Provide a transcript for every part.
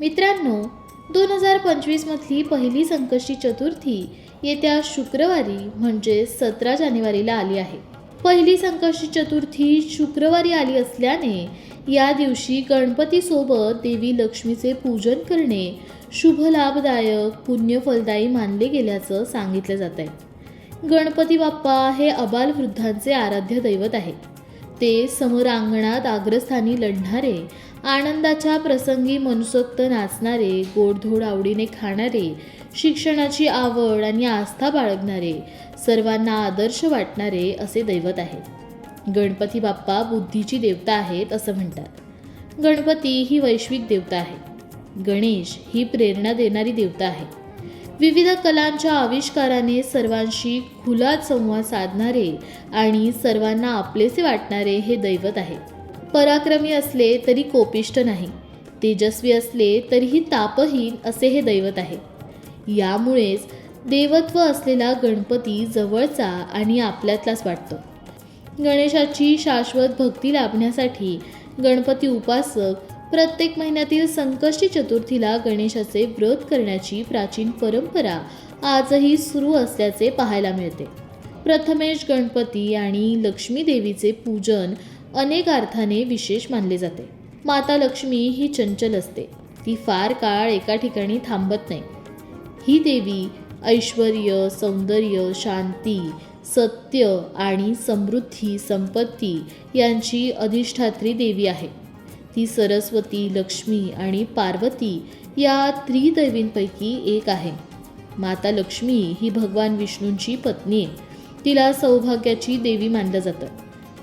मित्रांनो दोन हजार पंचवीसमधली पहिली संकष्टी चतुर्थी येत्या शुक्रवारी म्हणजे सतरा जानेवारीला आली आहे. पहिली संकष्टी चतुर्थी शुक्रवारी आली असल्याने या दिवशी गणपतीसोबत देवी लक्ष्मीचे पूजन करणे शुभ लाभदायक पुण्यफलदायी मानले गेल्याचं सांगितलं जात आहे. गणपती बाप्पा हे अबाल वृद्धांचे आराध्य दैवत आहे ते समरांगणात अग्रस्थानी लढणारे आनंदाच्या प्रसंगी मनसोक्त नाचणारे गोडधोड आवडीने खाणारे शिक्षणाची आवड आणि आस्था बाळगणारे सर्वांना आदर्श वाटणारे असे दैवत आहे गणपती बाप्पा बुद्धीची देवता आहेत असं म्हणतात. गणपती ही वैश्विक देवता आहे. गणेश ही प्रेरणा देणारी देवता आहे. विविध कलांच्या आविष्काराने सर्वांशी खुला संवाद साधणारे आणि सर्वांना आपलेसे वाटणारे हे दैवत आहे पराक्रमी असले तरी कोपिष्ट नाही. तेजस्वी असले तरीही तापहीन असे हे दैवत आहे. यामुळेच देवत्व असलेला गणपती जवळचा आणि आपल्यातलाच वाटतो. गणेशाची शाश्वत भक्ती लाभण्यासाठी गणपती उपासक प्रत्येक महिन्यातील संकष्टी चतुर्थीला गणेशाचे व्रत करण्याची प्राचीन परंपरा आजही सुरू असल्याचे पाहायला मिळते. प्रथमेश गणपती आणि लक्ष्मी देवीचे पूजन अनेक अर्थाने विशेष मानले जाते. माता लक्ष्मी ही चंचल असते. ती फार काळ एका ठिकाणी थांबत नाही. ही देवी ऐश्वर सौंदर्य शांती सत्य आणि समृद्धी संपत्ती यांची अधिष्ठात्री देवी आहे. ती सरस्वती लक्ष्मी आणि पार्वती या त्रिदैवींपैकी एक आहे. माता लक्ष्मी ही भगवान विष्णूंची पत्नी आहे. तिला सौभाग्याची देवी मानलं जातं.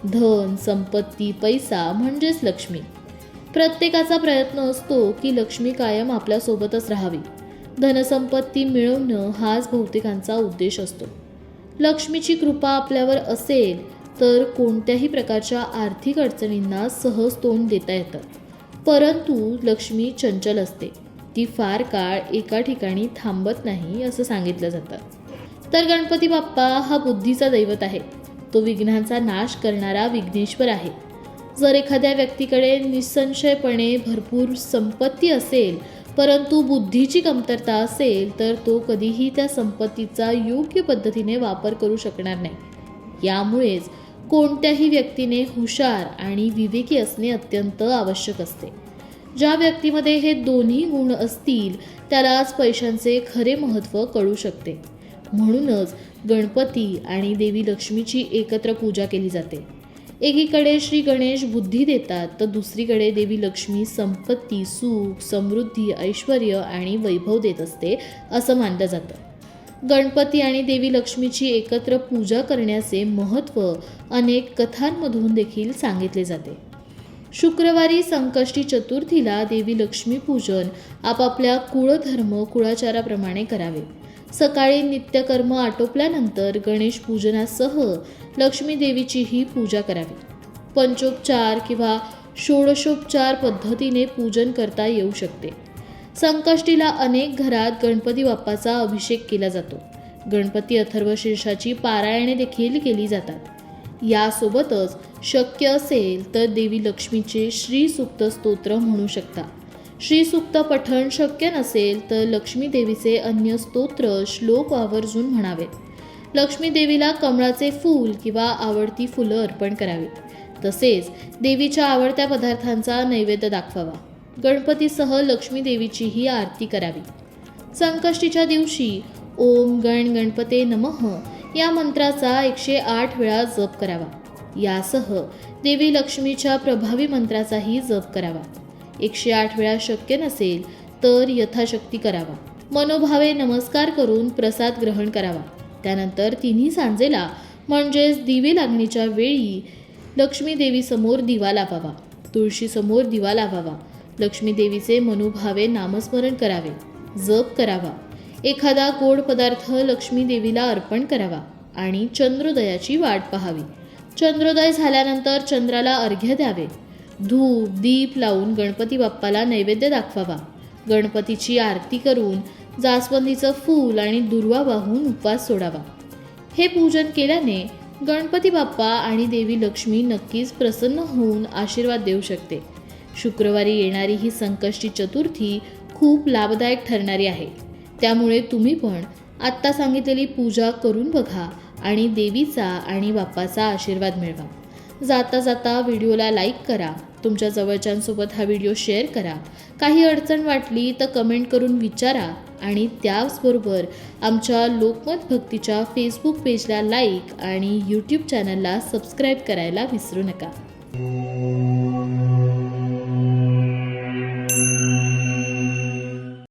धन संपत्ती पैसा म्हणजेच लक्ष्मी. प्रत्येकाचा प्रयत्न असतो की लक्ष्मी कायम आपल्यासोबतच राहावी. धनसंपत्ती मिळवणं हाच बहुतेकांचा उद्देश असतो. लक्ष्मीची कृपा आपल्यावर असेल तर कोणत्याही प्रकारच्या आर्थिक अडचणींना सहज तोंड देता येतं. परंतु लक्ष्मी चंचल असते. ती फार काळ एका ठिकाणी थांबत नाही असं सांगितलं जातं. तर गणपती बाप्पा हा बुद्धीचा दैवत आहे. तो विघ्नांचा नाश करणारा विघ्नेश्वर आहे. जर एखाद्या व्यक्तीकडे निसंशयपणे भरपूर संपत्ती असेल परंतु बुद्धीची कमतरता असेल तर तो कधीही त्या संपत्तीचा योग्य पद्धतीने वापर करू शकणार नाही. यामुळेच कोणत्याही व्यक्तीने हुशार आणि विवेकी असणे अत्यंत आवश्यक असते. ज्या व्यक्तीमध्ये हे दोन्ही गुण असतील त्यालाच पैशांचे खरे महत्त्व कळू शकते. म्हणूनच गणपती आणि देवी लक्ष्मीची एकत्र पूजा केली जाते. एकीकडे श्री गणेश बुद्धी देतात तर दुसरीकडे देवी लक्ष्मी संपत्ती सुख समृद्धी ऐश्वर आणि वैभव देत असते असं मानलं जातं. गणपती आणि देवी लक्ष्मीची एकत्र पूजा करण्याचे महत्त्व अनेक कथांमधून देखील सांगितले जाते. शुक्रवारी संकष्टी चतुर्थीला देवी लक्ष्मी पूजन आपापल्या कुळधर्म कुळाचाराप्रमाणे करावे. सकाळी नित्यकर्म आटोपल्यानंतर गणेश पूजनासह लक्ष्मी देवीचीही पूजा करावी. पंचोपचार किंवा षोडशोपचार पद्धतीने पूजन करता येऊ शकते. संकष्टीला अनेक घरात गणपती बाप्पाचा अभिषेक केला जातो. गणपती अथर्वशीर्षाची पारायणे देखील केली जातात. यासोबतच शक्य असेल तर देवी लक्ष्मीचे श्री स्तोत्र म्हणू शकता. श्रीसुक्त पठण शक्य नसेल तर लक्ष्मी देवीचे अन्य स्तोत्र श्लोक आवर्जून म्हणावेत लक्ष्मी देवीला कमळाचे फूल किंवा आवडती फुलं अर्पण करावीत तसेच देवीच्या आवडत्या पदार्थांचा नैवेद्य दाखवावा. गणपतीसह लक्ष्मी देवीचीही आरती करावी. संकष्टीच्या दिवशी ओम गण गणपते नमः या मंत्राचा एकशे आठ वेळा जप करावा. यासह देवी लक्ष्मीच्या प्रभावी मंत्राचाही जप करावा. एकशे आठ वेळा शक्य नसेल तर यथाशक्ती करावा. मनोभावे नमस्कार करून प्रसाद ग्रहण करावा. त्यानंतर तिन्ही सांजेला म्हणजेच दिवे लागणीच्या वेळी लक्ष्मीदेवीसमोर दिवा लावावा. तुळशीसमोर दिवा लावावा. लक्ष्मीदेवीचे मनोभावे नामस्मरण करावे. जप करावा. एखादा गोड पदार्थ लक्ष्मीदेवीला अर्पण करावा आणि चंद्रोदयाची वाट पाहावी. चंद्रोदय झाल्यानंतर चंद्राला अर्घ्य द्यावे. धूप दीप लावून गणपती बाप्पाला नैवेद्य दाखवावा. गणपतीची आरती करून जास्वंदीचं फूल आणि दुर्वा वाहून उपवास सोडावा. हे पूजन केल्याने गणपती बाप्पा आणि देवी लक्ष्मी नक्कीच प्रसन्न होऊन आशीर्वाद देऊ शकते. शुक्रवारी येणारी ही संकष्टी चतुर्थी खूप लाभदायक ठरणारी आहे. त्यामुळे तुम्ही पण आत्ता सांगितलेली पूजा करून बघा आणि देवीचा आणि बाप्पाचा आशीर्वाद मिळवा. जाता जाता व्हिडिओला लाईक करा. तुमच्या जवळच्यांसोबत हा व्हिडिओ शेअर करा. काही अडचण वाटली तर कमेंट करून विचारा आणि त्याचबरोबर आमच्या लोकमत भक्तीच्या फेसबुक पेजला लाईक आणि यूट्यूब चॅनलला सबस्क्राईब करायला विसरू नका.